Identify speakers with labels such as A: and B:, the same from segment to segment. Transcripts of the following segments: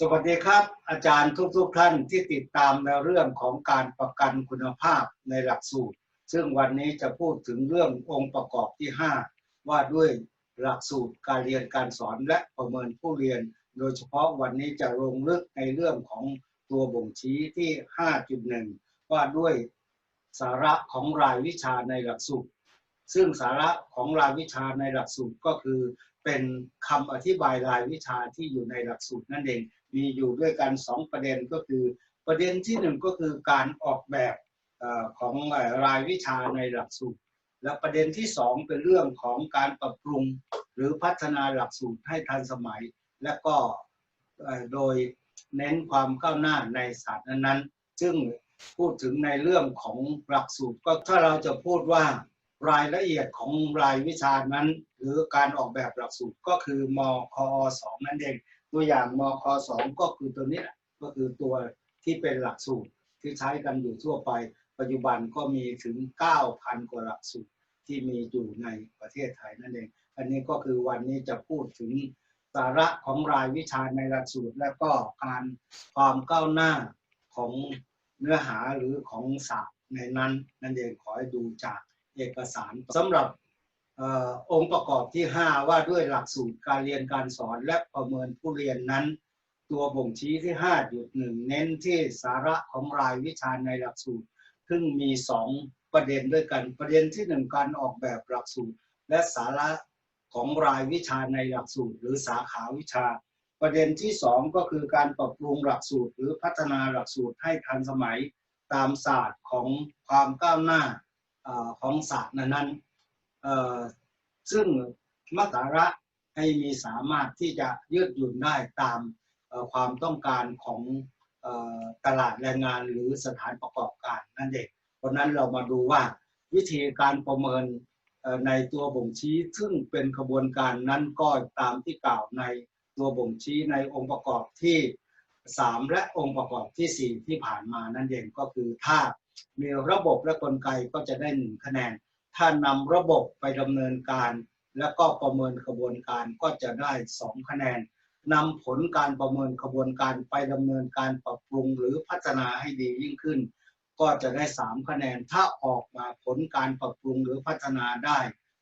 A: สวัสดีครับอาจารย์ทุกๆทท่านที่ติดตามในเรื่องของการประกันคุณภาพในหลักสูตร ซึ่งวันนี้จะพูดถึงเรื่ององค์ประกอบที่ 5 ว่าด้วยหลักสูตรการเรียนการสอนและประเมินผู้เรียน โดยเฉพาะวันนี้จะลงลึกในเรื่องของตัวบ่งชี้ที่ 5.1 ว่าด้วยสาระของรายวิชาในหลักสูตร ซึ่งสาระของรายวิชาในหลักสูตรก็คือเป็นคำอธิบายรายวิชาที่อยู่ในหลักสูตรนั่นเอง มีอยู่ด้วยกัน 2 ประเด็นก็คือ ประเด็นที่ 1 ก็คือการออกแบบของรายวิชาในหลักสูตร และประเด็นที่ 2 เป็นเรื่องของการปรับปรุงหรือพัฒนาหลักสูตรให้ทันสมัย และก็โดยเน้นความก้าวหน้าในศาสตร์นั้นๆ ซึ่งพูดถึงในเรื่องของหลักสูตรก็ถ้าเราจะพูดว่ารายละเอียดของรายวิชานั้น หรือการออกแบบหลักสูตรก็คือมคอสองนั่นเอง ตัวอย่างมคสองก็คือตัวนี้ก็คือตัวที่เป็นหลักสูตรที่ใช้กันอยู่ทั่วไป ปัจจุบันก็มีถึง 9,000 กว่าหลักสูตรที่มีอยู่ในประเทศไทยนั่นเอง อันนี้ก็คือวันนี้จะพูดถึงสาระของรายวิชาในหลักสูตร และก็การความก้าวหน้าของเนื้อหาหรือของศาสตร์ในนั้นนั่นเองขอให้ดูจากเอกสารสำหรับ องค์ประกอบที่ 5 ว่าด้วยหลักสูตรการเรียนการสอนและประเมินผู้เรียนนั้น ตัวบ่งชี้ที่ 5.1 เน้นที่สาระของรายวิชาในหลักสูตร ซึ่งมี 2 ประเด็นด้วยกันประเด็นที่ 1 การออกแบบหลักสูตร และสาระของรายวิชาในหลักสูตร หรือสาขาวิชา ประเด็นที่ 2 ก็คือการปรับปรุงหลักสูตร หรือพัฒนาหลักสูตรให้ทันสมัยตามศาสตร์ของความก้าวหน้าของศาสตร์นั้น ซึ่งมัตระให้มีสามารถที่จะยืดหยุ่นได้ตามความต้องการของตลาดแรงงานหรือสถานประกอบการนั่นเองเพราะนั้นเรามาดูว่าวิธีการประเมินในตัวบ่งชี้ ซึ่งเป็นขบวนการนั้นก็ตามที่กล่าวในตัวบ่งชี้ในองค์ประกอบที่ 3 และองค์ประกอบที่ 4 ที่ผ่านมานั่นเองก็คือถ้ามีระบบและกลไกก็จะได้หนึ่งคะแนน ถ้านำระบบไปดำเนินการ แล้วก็ประเมินกระบวนการก็จะได้สองคะแนนนำผลการประเมินกระบวนการไปดำเนินการปรับปรุงหรือพัฒนาให้ดียิ่งขึ้น ก็จะได้สามคะแนน ถ้าออกมาผลการปรับปรุงหรือพัฒนาได้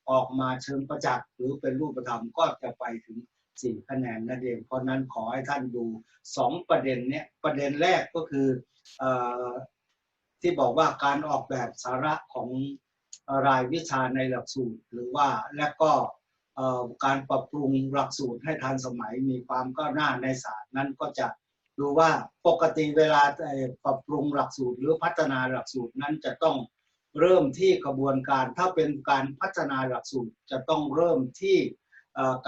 A: ออกมาเชิงประจักษ์หรือเป็นรูปธรรมก็จะไปถึงสี่คะแนนนั่นเองเพราะนั้นขอให้ท่านดูสองประเด็นเนี้ยประเด็นแรกก็คือที่บอกว่าการออกแบบสาระของ รายวิชาในหลักสูตร หรือว่าและก็การปรับปรุงหลักสูตรให้ทันสมัยมีความก้าวหน้าในศาสตร์นั้นก็จะดูว่าปกติเวลาปรับปรุงหลักสูตร หรือพัฒนาหลักสูตรนั้นจะต้องเริ่มที่กระบวนการถ้าเป็นการพัฒนาหลักสูตรจะต้องเริ่มที่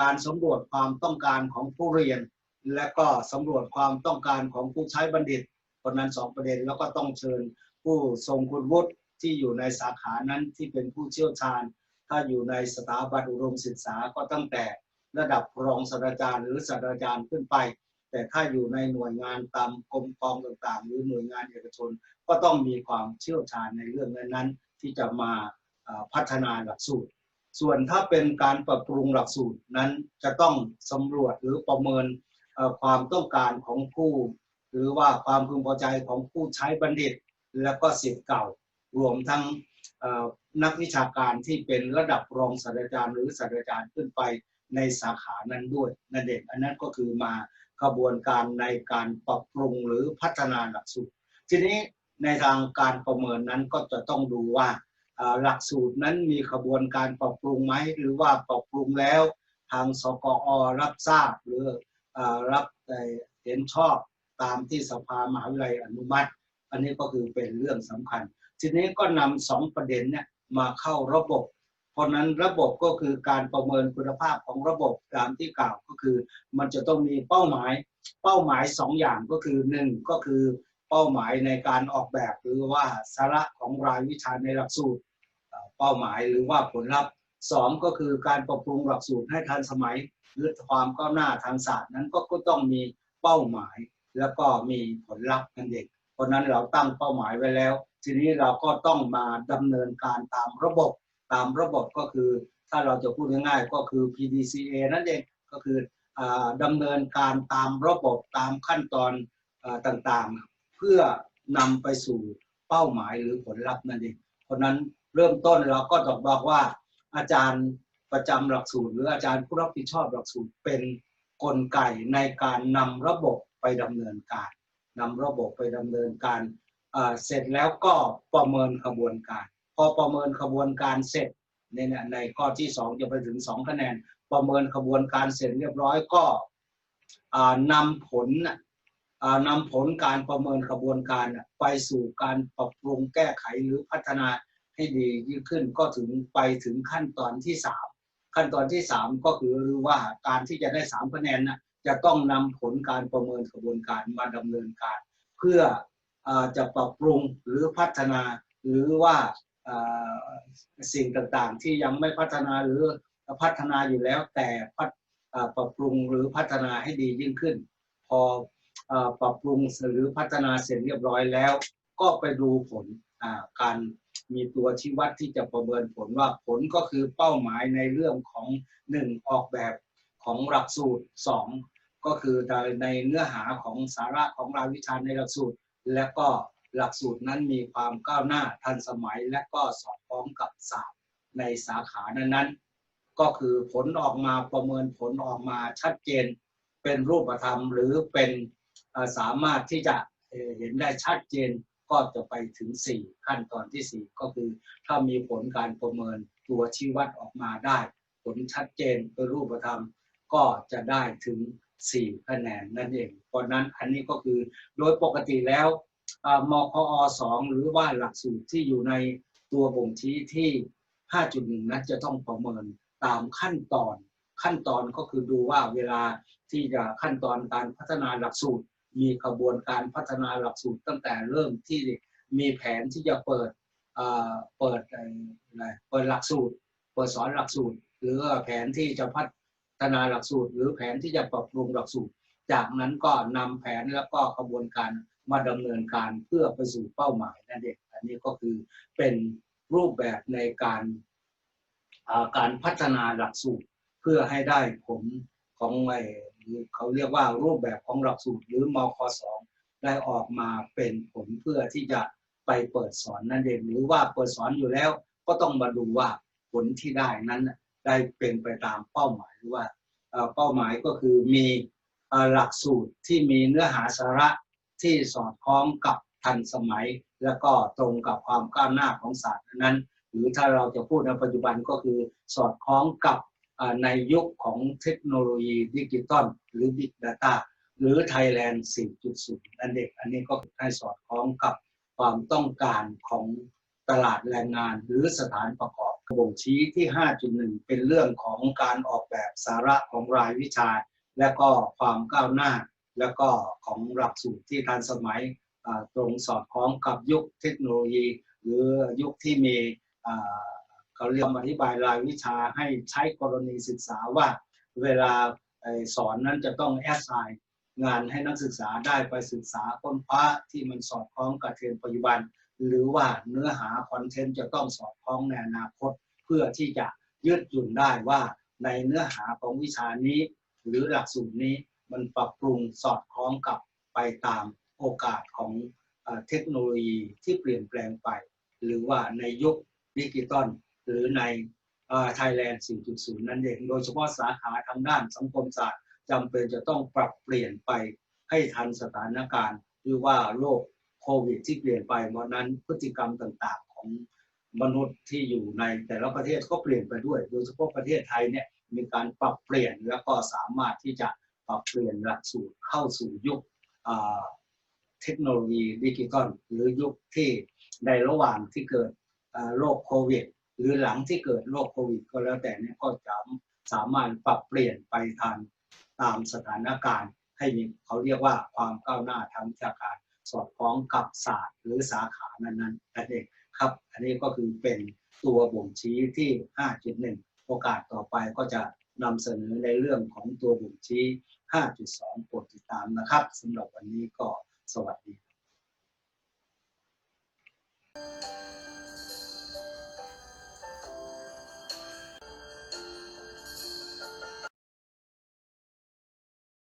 A: การสำรวจความต้องการของผู้เรียน และก็สำรวจความต้องการของผู้ใช้บัณฑิตคนนั้นสองประเด็นแล้วก็ต้องเชิญผู้ทรงคุณวุฒิ ที่อยู่ในสาขานั้นที่เป็นผู้เชี่ยวชาญ ถ้าอยู่ในสถาบันอุดมศึกษาก็ตั้งแต่ระดับรองศาสตราจารย์หรือศาสตราจารย์ขึ้นไป แต่ถ้าอยู่ในหน่วยงานตามกรมกองต่างๆ หรือหน่วยงานเอกชน ก็ต้องมีความเชี่ยวชาญในเรื่องนั้นๆ ที่จะมาพัฒนาหลักสูตร ส่วนถ้าเป็นการปรับปรุงหลักสูตรนั้นจะต้องสำรวจหรือประเมินความต้องการของผู้ หรือว่าความพึงพอใจของผู้ใช้บัณฑิต แล้วก็สิทธิ์เก่า รวมทั้งนักวิชาการที่เป็นระดับรองศาสตราจารย์หรือศาสตราจารย์ขึ้นไปในสาขานั้นด้วยนั่นเองอันนั้นก็คือมาขบวนการในการปรับปรุงหรือพัฒนาหลักสูตร ทีนี้ในทางการประเมินนั้นก็จะต้องดูว่าหลักสูตรนั้นมีขบวนการปรับปรุงไหมหรือว่าปรับปรุงแล้ว ทางสกอรับทราบหรือรับเห็นชอบตามที่สภามหาวิทยาลัยอนุมัติ อันนี้ก็คือเป็นเรื่องสำคัญ ทีนี้ก็นำสองประเด็นเนี่ยมาเข้าระบบ เพราะนั้นระบบก็คือการประเมินคุณภาพของระบบตามที่กล่าวก็คือ มันจะต้องมีเป้าหมาย เป้าหมาย2ออย่างก็คือ 1 ก็คือเป้าหมายในการออกแบบหรือว่าสาระของรายวิชาในหลักสูตร เป้าหมายหรือว่าผลลัพธ์ 2 ก็คือการปรับปรุงหลักสูตรให้ทันสมัยหรือความก้าวหน้าทางศาสตร์นั้นก็ก็ต้องมีเป้าหมายแล้วก็มีผลลัพธ์นั่นเองเพราะนั้นเราตั้งเป้าหมายไว้แล้ว ทีนี้เราก็ต้องมาดำเนินการตามระบบตามระบบก็คือถ้าเราจะพูดง่ายๆก็คือ PDCA นั่นเองก็คืออ่าดำเนินการตามระบบตามขั้นตอนอต่างๆ เพื่อนำไปสู่เป้าหมายหรือผลลัพธ์นั่นเองเพราะนั้นเริ่มต้นเราก็ต้องบอกว่า อาจารย์ประจำหลักสูตร หรืออาจารย์ผู้รับผิดชอบหลักสูตรเป็นกลไกในการนำระบบไปดำเนินการนำระบบไปดำเนินการ เสร็จแล้วก็ประเมินขบวนการ พอประเมินขบวนการเสร็จเนี่ยนในข้อที่สองจะไปถึงสองคะแนน ประเมินขบวนการเสร็จเรียบร้อยก็นำผลนำผลการประเมินขบวนการไปสู่การปรับปรุงแก้ไขหรือพัฒนาให้ดียิ่งขึ้นก็ถึงไปถึงขั้นตอนที่สามขั้นตอนที่สามก็คือรู้ว่าการที่จะได้สามคะแนนนะจะต้องนำผลการประเมินขบวนการมาดำเนินการ เพื่อ จะปรับปรุงหรือพัฒนาหรือว่าสิ่งต่างๆ ที่ยังไม่พัฒนาหรือพัฒนาอยู่แล้วแต่ปรับปรุงหรือพัฒนาให้ดียิ่งขึ้น พอปรับปรุงหรือพัฒนาเสร็จเรียบร้อยแล้ว ก็ไปดูผลการมีตัวชี้วัดที่จะประเมินผลว่าผลก็คือเป้าหมายในเรื่องของหนึ่งออกแบบของหลักสูตรสองก็คือในเนื้อหาของสาระของรายวิชาในหลักสูตร และก็หลักสูตรนั้นมีความก้าวหน้าทันสมัย และก็สอดคล้องกับศาสตร์ในสาขานั้นๆ ก็คือผลออกมาประเมินผลออกมาชัดเจน เป็นรูปธรรมหรือเป็นสามารถที่จะเอ่อเห็นได้ชัดเจนก็จะไปถึง 4 ขั้นตอนที่ 4 ก็คือ ถ้ามีผลการประเมินตัวชี้วัดออกมาได้ ผลชัดเจนเป็นรูปธรรมก็จะได้ถึง 4คะแนนนั่นเองเพราะนั้นอันนี้ก็คือโดยปกติแล้วมคอ2หรือว่าหลักสูตรที่อยู่ในตัวบ่งชี้ที่ 5.1 นั้นจะต้องประเมินตามขั้นตอนขั้นตอนก็คือดูว่าเวลาที่จะขั้นตอนการพัฒนาหลักสูตร มีกระบวนการพัฒนาหลักสูตรตั้งแต่เริ่มที่มีแผนที่จะเปิดเปิดเอ่ออะไรเปิดหลักสูตร เปิดสอนหลักสูตร หรือแผนที่จะพัฒ นาหลักสูตร หรือแผนที่จะปรับปรุงหลักสูตร จากนั้นก็นำแผนแล้วก็กระบวนการมาดำเนินการเพื่อไปสู่เป้าหมายนั่นเองอันนี้ก็คือเป็นรูปแบบในการการพัฒนาหลักสูตรเพื่อให้ได้ผลของไอ้หรือเขาเรียกว่ารูปแบบของหลักสูตรหรือมคสองได้ออกมาเป็นผลเพื่อที่จะไปเปิดสอนนั่นเองหรือว่าเปิดสอนอยู่แล้วก็ต้องมาดูว่าผลที่ได้นั้น ได้เป็นไปตามเป้าหมายหรือว่าเป้าหมายก็คือมีหลักสูตรที่มีเนื้อหาสาระที่สอดคล้องกับทันสมัย และก็ตรงกับความก้าวหน้าของศาสตร์นั้น หรือถ้าเราจะพูดในปัจจุบันก็คือสอดคล้องกับในยุคของเทคโนโลยีดิจิตอลหรือ Big Data หรือ Thailand 4.0นั่นเองอันนี้ก็ให้สอดคล้องกับความต้องการของตลาดแรงงานหรือสถานประกอบ บ่งชี้ที่ 5.1 เป็นเรื่องของการออกแบบสาระของรายวิชา และก็ความก้าวหน้า และก็ของหลักสูตรที่ทันสมัยตรงสอดคล้องกับยุคเทคโนโลยี หรือยุคที่มีเขาเรียกอธิบายรายวิชาให้ใช้กรณีศึกษาว่าเวลาอสอนนั้นจะต้องแอสไซน์งานให้นักศึกษาได้ไปศึกษาค้นคว้าที่มันสอดคล้องกับเทรนด์ปัจจุบัน หรือว่าเนื้อหาคอนเทนต์จะต้องสอดคล้องในอนาคต เพื่อที่จะยืดหยุ่นได้ว่าในเนื้อหาของวิชานี้ หรือหลักสูตรนี้มันปรับปรุงสอดคล้องกับไปตามโอกาสของเทคโนโลยีที่เปลี่ยนแปลงไป หรือว่าในยุคดิจิตอลหรือในไทยแลนด์ 4.0 นั่นเอง โดยเฉพาะสาขาทางด้านสังคมศาสตร์จำเป็นจะต้องปรับเปลี่ยนไปให้ทันสถานการณ์หรือว่าโรค โควิดที่เปลี่ยนไปวันนั้นพฤติกรรมต่างๆ ของมนุษย์ที่อยู่ในแต่ละประเทศก็เปลี่ยนไปด้วย โดยเฉพาะประเทศไทยเนี่ยมีการปรับเปลี่ยนแล้วก็สามารถที่จะปรับเปลี่ยนหลักสูตรเข้าสู่ยุคเทคโนโลยีดิจิตอลหรือยุคที่ในระหว่างที่เกิดโรคโควิด หรือหลังที่เกิดโรคโควิด ก็แล้วแต่เนี่ยก็จะสามารถปรับเปลี่ยนไปทันตามสถานการณ์ ให้มีเขาเรียกว่าความก้าวหน้าทางวิชาการ สอดคล้องกับศาสตร์หรือสาขานั้นๆนั่นเองครับ อันนี้ก็คือเป็นตัวบ่งชี้ที่ 5.1 โอกาสต่อไปก็จะนำเสนอในเรื่องของตัวบ่งชี้ 5.2 โปรดติดตามนะครับสำหรับวันนี้ก็สวัสดี